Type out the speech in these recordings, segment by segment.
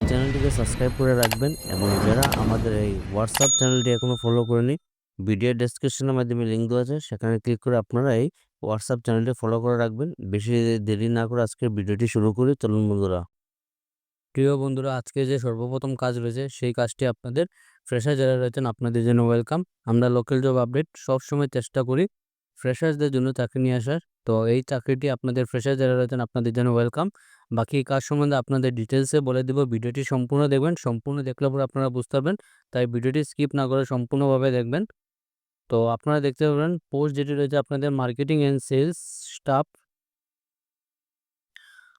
চ্যানেলটিকে সাবস্ক্রাইব করে রাখবেন এবং যারা আমাদের এই হোয়াটসঅ্যাপ চ্যানেলটি এখনও ফলো করেনি ভিডিও ডেসক্রিপশনের মাধ্যমে লিঙ্ক দেওয়া আছে, সেখানে ক্লিক করে আপনারা এই হোয়াটসঅ্যাপ চ্যানেলটি ফলো করে রাখবেন। বেশি দেরি না করে আজকের ভিডিওটি শুরু করি, চলুন বন্ধুরা। প্রিয় বন্ধুরা, আজকে যে সর্বপ্রথম কাজ রয়েছে, সেই কাজটি আপনাদের ফ্রেশার যারা রয়েছেন, আপনাদের জন্য ওয়েলকাম আমরা লোকাল জব আপডেট সবসময় চেষ্টা করি ফ্রেশার্সদের জন্য চাকরি নিয়ে আসার। তো এই চাকরিটি আপনাদের ফ্রেশার যারা রয়েছেন, আপনাদের জন্য ওয়েলকাম বাকি কাজ সম্বন্ধে আপনাদের ডিটেলসে বলে দেবো। ভিডিওটি সম্পূর্ণ দেখবেন। সম্পূর্ণ দেখলে পরে আপনারা বুঝতে পারবেন। তাই ভিডিওটি স্কিপ না করে সম্পূর্ণভাবে দেখবেন। তো আপনারা দেখতে পাবেন পোস্ট যেটি রয়েছে আপনাদের মার্কেটিং অ্যান্ড সেলস স্টাফ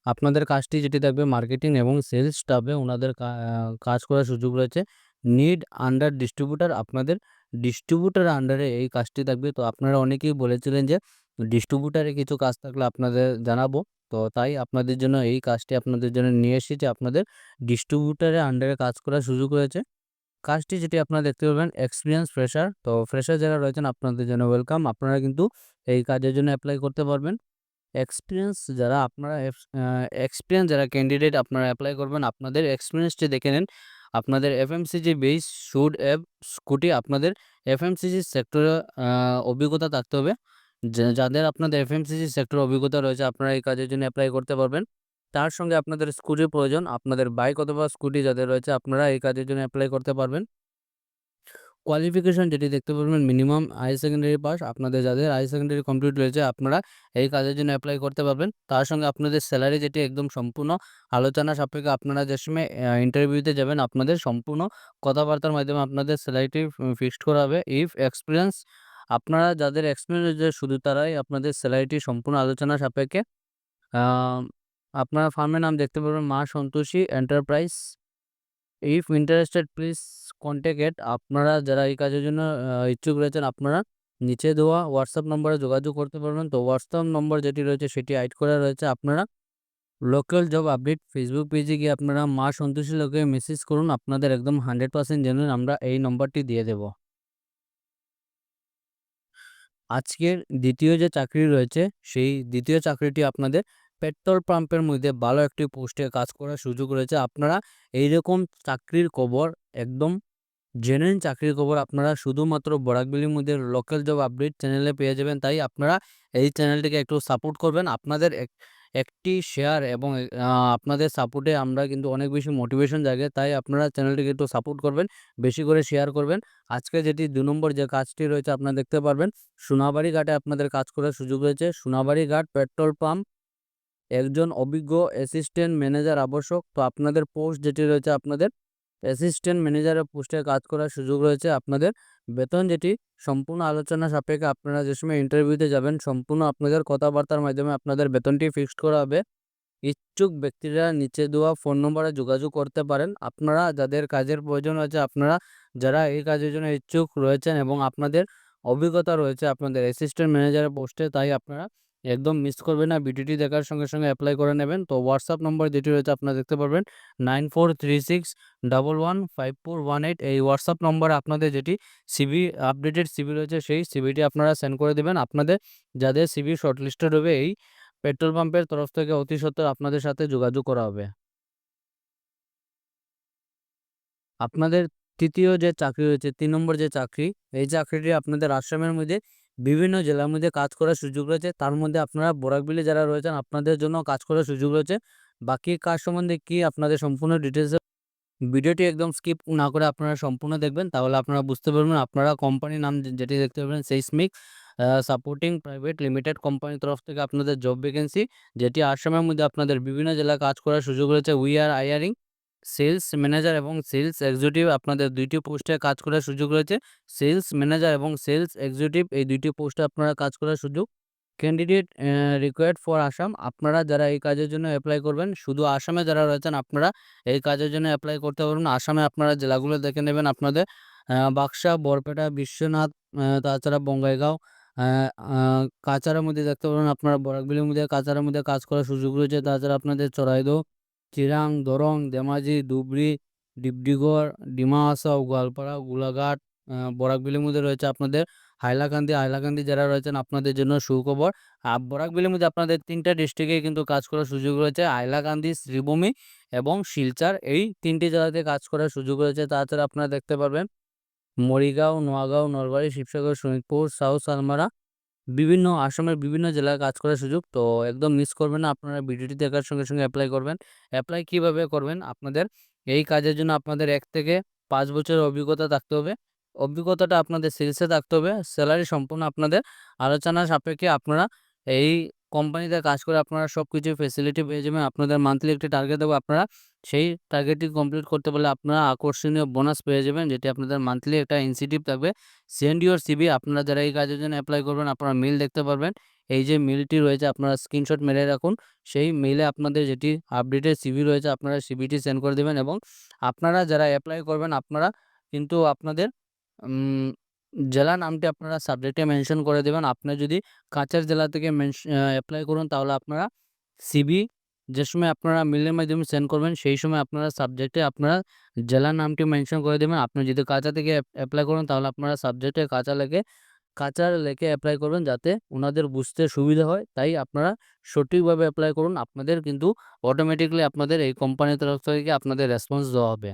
আপনাদের কাজটি যেটি থাকবে মার্কেটিং এবং সেলস স্টাফে ওনাদের কাজ করার সুযোগ রয়েছে। নিড আন্ডার ডিস্ট্রিবিউটার আপনাদের ডিস্ট্রিবিউটার আন্ডারে এই কাজটি থাকবে। তো আপনারা অনেকেই বলেছিলেন যে ডিস্ট্রিবিউটারে কিছু কাজ থাকলে আপনাদের জানাব। তো তাই আপনাদের জন্য এই কাজটি আপনাদের জন্য নিয়ে এসেছি। আপনাদের ডিস্ট্রিবিউটারের আন্ডারে কাজ করার সুযোগ রয়েছে। কাজটি যেটি আপনারা দেখতে পাবেন এক্সপিরিয়েন্স ফ্রেশার তো ফ্রেশার যারা রয়েছেন, আপনাদের জন্য ওয়েলকাম আপনারা কিন্তু এই কাজের জন্য অ্যাপ্লাই করতে পারবেন। এক্সপিরিয়েন্স যারা, আপনারা এক্সপিরিয়েন্স যারা ক্যান্ডিডেট আপনারা অ্যাপ্লাই করবেন, আপনাদের এক্সপিরিয়েন্সটি দেখে নেন। আপনাদের এফএমসিজি বেস শুড অ্যাপ স্কুটি আপনাদের এফএমসিজি সেক্টরে অভিজ্ঞতা থাকতে হবে। যাদের আপনাদের এফএমসিজি সেক্টর অভিজ্ঞতা রয়েছে, আপনারা এই কাজের জন্য অ্যাপ্লাই করতে পারবেন। তার সঙ্গে আপনাদের স্কুটির প্রয়োজন, আপনাদের বাইক অথবা স্কুটি যাদের রয়েছে, আপনারা এই কাজের জন্য অ্যাপ্লাই করতে পারবেন। কোয়ালিফিকেশন যেটি দেখতে পারবেন মিনিমাম হাই সেকেন্ডারি পাস আপনাদের যাদের হাই সেকেন্ডারি কমপ্লিট রয়েছে আপনারা এই কাজের জন্য অ্যাপ্লাই করতে পারবেন। তার সঙ্গে আপনাদের স্যালারি যেটি একদম সম্পূর্ণ আলোচনা সাপেক্ষে আপনারা যে সময় ইন্টারভিউতে যাবেন আপনাদের সম্পূর্ণ কথাবার্তার মাধ্যমে আপনাদের স্যালারিটি ফিক্সড করা হবে। ইফ এক্সপিরিয়েন্স আপনারা যাদের এক্সপিরিয়েন্স রয়েছে শুধু তারাই আপনাদের স্যালারিটি সম্পূর্ণ আলোচনা সাপেক্ষে আপনারা ফার্মের নাম দেখতে পারবেন Maa Santoshi enterprise if interested please contact আপনারা যারা এই কাজের জন্য ইচ্ছুক রয়েছেন, আপনারা নিচে দেওয়া হোয়াটসঅ্যাপ নম্বরে যোগাযোগ করতে পারবেন। তো হোয়াটসঅ্যাপ নম্বর যেটি রয়েছে, সেটি অ্যাড করা রয়েছে আপনারা। লোকাল জব আপডেট ফেসবুক পেজে গিয়ে আপনারা মা সন্তোষী লোকে মেসেজ করুন। আপনাদের একদম হান্ড্রেড পার্সেন্ট জেনুইন আমরা এই নম্বরটি দিয়ে দেব। আজকের দ্বিতীয় যে চাকরি রয়েছে, সেই দ্বিতীয় চাকরিটি আপনাদের পেট্রোল পাম্পের মধ্যে ভালো একটি পোস্টে কাজ করার সুযোগ রয়েছে। আপনারা এইরকম চাকরির খবর একদম জেনুইন চাকরির খবর আপনারা শুধুমাত্র বরাকবিলির মধ্যে লোকাল জব আপডেট চ্যানেলে পেয়ে যাবেন। তাই আপনারা এই চ্যানেলটিকে একটু সাপোর্ট করবেন। আপনাদের একটি শেয়ার এবং আপনাদের সাপোর্টে আমরা কিন্তু অনেক বেশি মোটিভেশন জাগে। তাই আপনারা চ্যানেলটিকে একটু সাপোর্ট করবেন, বেশি করে শেয়ার করবেন। আজকে যেটি দু নম্বর যে কাজটি রয়েছে, আপনারা দেখতে পারবেন। সোনাবাড়ি ঘাটে আপনাদের কাজ করার সুযোগ রয়েছে। সোনাবাড়ি ঘাট পেট্রোল পাম্প একজন অভিজ্ঞ অ্যাসিস্ট্যান্ট ম্যানেজার আবশ্যক। তো আপনাদের পোস্ট যেটি রয়েছে, আপনাদের অ্যাসিস্ট্যান্ট ম্যানেজারের পোস্টে কাজ করার সুযোগ রয়েছে। আপনাদের বেতন যেটি, সম্পূর্ণ আলোচনা সাপেক্ষে আপনারা যে সময় ইন্টারভিউতে যাবেন, সম্পূর্ণ আপনাদের কথাবার্তার মাধ্যমে আপনাদের বেতনটি ফিক্সড করা হবে। ইচ্ছুক ব্যক্তিরা নিচে দেওয়া ফোন নম্বরে যোগাযোগ করতে পারেন। আপনারা যাদের কাজের প্রয়োজন হয়েছে আপনারা যারা এই কাজের জন্য ইচ্ছুক রয়েছেন এবং আপনাদের অভিজ্ঞতা রয়েছে আপনাদের অ্যাসিস্ট্যান্ট ম্যানেজারের পোস্টে তাই আপনারা একদম মিস করবেন না। ভিডিওটি দেখার সঙ্গে সঙ্গে অ্যাপ্লাই করে নেবেন। তো হোয়াটসঅ্যাপ নম্বর যেটি রয়েছে আপনারা দেখতে পারবেন। Nine four three six one five four one eight এই হোয়াটসঅ্যাপ নম্বরে আপনাদের যেটি সিবি আপডেটেড সিবি রয়েছে সেই সিবিটি আপনারা সেন্ড করে দেবেন। আপনাদের যাদের সিবি শর্টলিস্টেড হবে এই পেট্রোল পাম্পের তরফ থেকে অতি সত্ত্বর আপনাদের সাথে যোগাযোগ করা হবে। আপনাদের তৃতীয় যে চাকরি রয়েছে, তিন নম্বর যে চাকরি, এই চাকরিটি আপনাদের আসামের মধ্যে বিভিন্ন জেলার মধ্যে কাজ করার সুযোগ রয়েছে। তার মধ্যে আপনারা বরাকবিলে যারা রয়েছেন, আপনাদের জন্য কাজ করার সুযোগ রয়েছে। বাকি কাজ সম্বন্ধে কি আপনাদের সম্পূর্ণ ডিটেলস ভিডিওটি একদম স্কিপ না করে আপনারা সম্পূর্ণ দেখবেন, তাহলে আপনারা বুঝতে পারবেন। আপনারা কোম্পানির নাম যেটি দেখতে পাবেন সেইসমিক সাপোর্টিং প্রাইভেট লিমিটেড কোম্পানির তরফ থেকে আপনাদের জব ভ্যাকেন্সি যেটি আসামের মধ্যে আপনাদের বিভিন্ন জেলায় কাজ করার সুযোগ রয়েছে। We are hiring sales manager এবং সেলস এক্সিকিউটিভ আপনাদের দুইটি পোস্টে কাজ করার সুযোগ রয়েছে। সেলস ম্যানেজার এবং সেলস এক্সিকিউটিভ এই দুইটি পোস্টে আপনারা কাজ করার সুযোগ। ক্যান্ডিডেট রিকোয়ার্ড ফর আসাম আপনারা যারা এই কাজের জন্য অ্যাপ্লাই করবেন শুধু আসামে যারা রয়েছেন আপনারা এই কাজের জন্য অ্যাপ্লাই করতে পারবেন। আসামে আপনারা জেলাগুলো দেখে নেবেন আপনাদের বাক্সা, বরপেটা, বিশ্বনাথ তাছাড়া বঙ্গাইগাঁও কাচারের মধ্যে দেখতে পাবেন আপনারা বরাকবিলের মধ্যে কাচারের মধ্যে কাজ করার সুযোগ রয়েছে। তাছাড়া আপনাদের চড়াইদহ, চিরাং, দরং, ধেমাজি, ধুবড়ী, ডিমা হাসাও, গোয়ালপাড়া, গোলাঘাট, বরাকবিলের মধ্যে রয়েছে আপনাদের হাইলাকান্দি। হাইলাকান্দি যারা রয়েছেন আপনাদের জন্য সুখবর। আ বরাকবিলের মধ্যে আপনাদের ৩ টা ডিস্ট্রিক্টে কিন্তু কাজ করার সুযোগ রয়েছে। হাইলাকান্দি, শ্রীভূমি এবং শিলচর এই তিনটি জেলাতে কাজ করার সুযোগ রয়েছে। তাছাড়া আপনারা দেখতে পারবেন মরিগাঁও, নোয়াগাঁও, নলবাড়ী, শিবসাগর, শোনিতপুর, সাউথ সালমারা বিভিন্ন আসামের বিভিন্ন জেলায় কাজ করার সুযোগ। তো একদম মিস করবেন না। আপনারা ভিডিওটি দেখার সঙ্গে, সঙ্গে অ্যাপ্লাই করবেন। অ্যাপ্লাই কীভাবে করবেন? আপনাদের এই কাজের জন্য আপনাদের এক থেকে পাঁচ বছরের অভিজ্ঞতা থাকতে হবে। অভিজ্ঞতাটা আপনাদের সেলসে থাকতে হবে। স্যালারি সম্পূর্ণ আপনাদের আলোচনা সাপেক্ষে আপনারা এই কোম্পানিতে কাজ করে আপনারা সব কিছু ফেসিলিটি পেয়ে যাবেন। আপনাদের মান্থলি একটি টার্গেট দেবো। আপনারা সেই টার্গেটটি কমপ্লিট করতে পারলে আপনারা আকর্ষণীয় বোনাস পেয়ে যাবেন। যেটি আপনাদের মান্থলি একটা ইনসেনটিভ থাকবে। সেন্ড ইউর সিভি আপনারা যারা এই কাজের জন্য অ্যাপ্লাই করবেন, আপনারা মেইল দেখতে পারবেন। এই যে মেইলটি রয়েছে, আপনারা স্ক্রিনশট মেরে রাখুন। সেই মেইলে আপনাদের যেটি আপডেটেড সিবি রয়েছে, আপনারা সিবিটি সেন্ড করে দিবেন এবং আপনারা যারা অ্যাপ্লাই করবেন, আপনারা কিন্তু আপনাদের উম জেলা নামটি আপনারা সাবজেক্টে মেনশন করে দেবেন আপনারা যদি কাছাড় জেলা থেকে আ করুন, তাহলে আপনারা সিভি যে সময় আপনারা মেইলের মাধ্যমে সেন্ড করবেন, সেই সময় আপনারা সাবজেক্টে আপনারা জেলার নামটি মেনশন করে দেবেন আপনি যদি কাঁচা থেকে অ্যাপ্লাই করেন, তাহলে আপনারা সাবজেক্টে কাঁচা লিখে কাছাড় লিখে অ্যাপ্লাই করবেন যাতে ওনাদের বুঝতে সুবিধা হয়। তাই আপনারা সঠিকভাবে অ্যাপ্লাই করুন। আপনাদের কিন্তু অটোমেটিক্যালি আপনাদের এই কোম্পানির তরফ থেকে আপনাদের রেসপন্স দেওয়া হবে।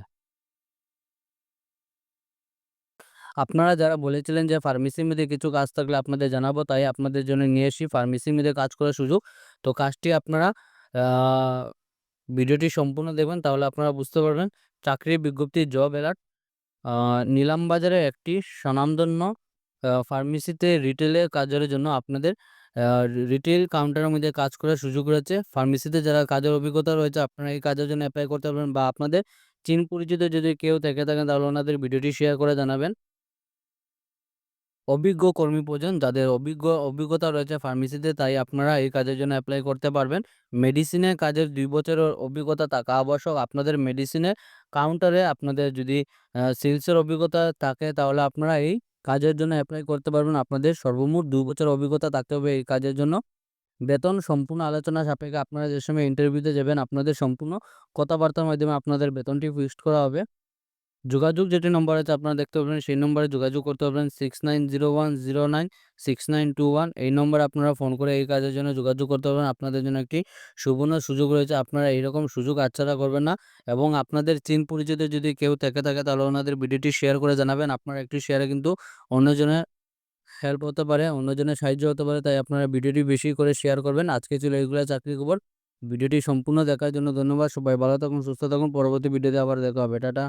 আপনারা যারা বলেছিলেন যে ফার্মেসির মধ্যে কিছু কাজ থাকলে আপনাদের জানাব, তাই আপনাদের জন্য নিয়ে এসেছি ফার্মেসির মধ্যে কাজ করার সুযোগ। তো কাজটি আপনারা ভিডিওটি সম্পূর্ণ দেখবেন, তাহলে আপনারা বুঝতে পারবেন। চাকরির বিজ্ঞপ্তি জব আ নিলামবাজারে একটি স্বনামধন্য ফার্মেসিতে রিটেলের কাজের জন্য আপনাদের রিটেল কাউন্টারের মধ্যে কাজ করার সুযোগ রয়েছে। ফার্মেসিতে যারা কাজের অভিজ্ঞতা রয়েছে, আপনারা এই কাজের জন্য অ্যাপ্লাই করতে পারবেন বা আপনাদের চিন পরিচিত যদি কেউ থেকে থাকেন, তাহলে ওনাদের ভিডিওটি শেয়ার করে জানাবেন। অভিজ্ঞ কর্মী প্রয়োজন যাদের অভিজ্ঞ, অভিজ্ঞতা রয়েছে ফার্মেসিতে, তাই আপনারা এই কাজের জন্য অ্যাপ্লাই করতে পারবেন। মেডিসিনের কাজের দুই বছরের অভিজ্ঞতা থাকা আবশ্যক। আপনাদের মেডিসিনের কাউন্টারে আপনাদের যদি সেলসের অভিজ্ঞতা থাকে, তাহলে আপনারা এই কাজের জন্য অ্যাপ্লাই করতে পারবেন। আপনাদের সর্বমোট ২ বছর অভিজ্ঞতা থাকতে হবে এই কাজের জন্য। বেতন, সম্পূর্ণ আলোচনা সাপেক্ষে আপনারা যে সময় ইন্টারভিউতে যাবেন, আপনাদের সম্পূর্ণ কথাবার্তার মাধ্যমে আপনাদের বেতনটি ফিক্সড করা হবে। যোগাযোগ যেটি নম্বর আছে আপনারা দেখতে পাবেন সেই নম্বরে যোগাযোগ করতে পারবেন 6901096921 এই নম্বরে আপনারা ফোন করে এই কাজের জন্য যোগাযোগ করতে পারবেন। আপনাদের জন্য একটি সুবর্ণ সুযোগ রয়েছে। আপনারা এইরকম সুযোগ হাতছাড়া করবেন না এবং আপনাদের চিন পরিচিত যদি কেউ থেকে থাকে তাহলে ওনাদের ভিডিওটি শেয়ার করে জানাবেন। আপনারা একটি শেয়ারে কিন্তু অন্যজনের হেল্প হতে পারে, অন্যজনের সাহায্য হতে পারে। তাই আপনারা ভিডিওটি বেশি করে শেয়ার করবেন। আজকে ছিল এগুলা চাকরি খবর। ভিডিওটি সম্পূর্ণ দেখার জন্য ধন্যবাদ। সবাই ভালো থাকুন, সুস্থ থাকুন। পরবর্তী ভিডিওতে আবার দেখা হবে। টাটা।